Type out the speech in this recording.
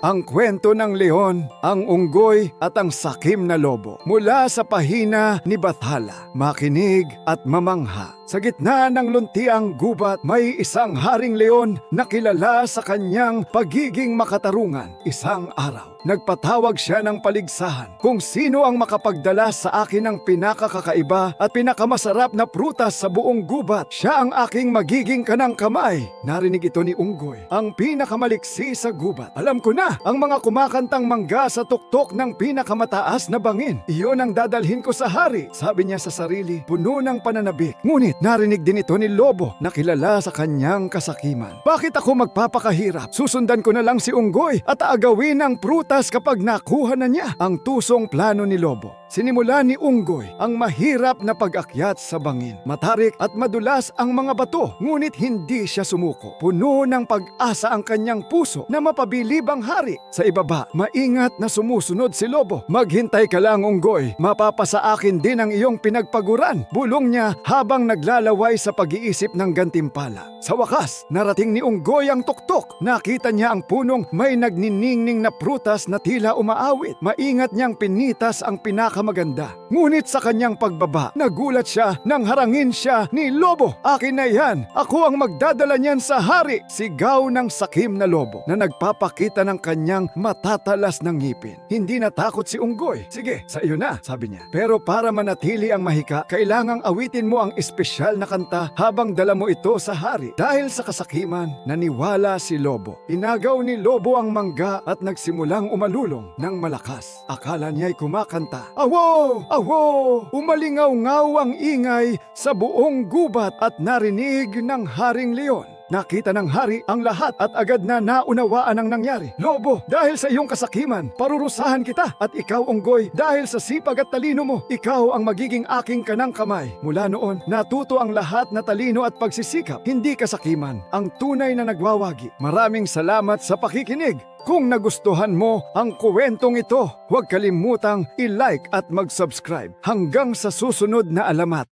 Ang kwento ng leon, ang unggoy at ang sakim na lobo mula sa pahina ni Bathala, makinig at mamangha. Sa gitna ng luntiang gubat, may isang haring leon na kilala sa kanyang pagiging makatarungan. Isang araw, nagpatawag siya ng paligsahan kung sino ang makapagdala sa akin ng pinakakakaiba at pinakamasarap na prutas sa buong gubat. Siya ang aking magiging kanang kamay. Narinig ito ni Unggoy, ang pinakamaliksi sa gubat. Alam ko na, ang mga kumakantang mangga sa tuktok ng pinakamataas na bangin. Iyon ang dadalhin ko sa hari, sabi niya sa sarili, puno ng pananabik. Ngunit narinig din ito ni Lobo na kilala sa kanyang kasakiman. Bakit ako magpapakahirap? Susundan ko na lang si Unggoy at aagawin ang prutas kapag nakuha na niya ang tusong plano ni Lobo. Sinimula ni Unggoy ang mahirap na pag-akyat sa bangin. Matarik at madulas ang mga bato, ngunit hindi siya sumuko. Puno ng pag-asa ang kanyang puso na mapabilibang hari. Sa ibaba, maingat na sumusunod si Lobo. Maghintay ka lang, Unggoy. Mapapasa akin din ang iyong pinagpaguran. Bulong niya habang naglalaway sa pag-iisip ng gantimpala. Sa wakas, narating ni Unggoy ang tuktok. Nakita niya ang punong may nagniningning na prutas na tila umaawit. Maingat niyang pinitas ang pinakamaganda. Ngunit sa kanyang pagbaba, nagulat siya nang harangin siya ni Lobo. Akin na yan. Ako ang magdadala niyan sa hari. Sigaw ng sakim na lobo na nagpapakita ng kanyang matatalas ng ngipin. Hindi natakot si Unggoy. Sige, sa iyo na, sabi niya. Pero para manatili ang mahika, kailangang awitin mo ang espesyal na kanta habang dala mo ito sa hari. Dahil sa kasakiman, naniwala si Lobo. Inagaw ni Lobo ang mangga at nagsimulang umalulong ng malakas. Akala niya'y kumakanta. Awo! Awo! Umalingaw-ngaw ang ingay sa buong gubat at narinig ng Haring Leon. Nakita ng hari ang lahat at agad na naunawaan ang nangyari. Lobo, dahil sa iyong kasakiman, parurusahan kita. At ikaw, Unggoy, dahil sa sipag at talino mo, ikaw ang magiging aking kanang kamay. Mula noon, natuto ang lahat na talino at pagsisikap, hindi kasakiman, ang tunay na nagwawagi. Maraming salamat sa pakikinig. Kung nagustuhan mo ang kuwentong ito, huwag kalimutang i-like at mag-subscribe. Hanggang sa susunod na alamat.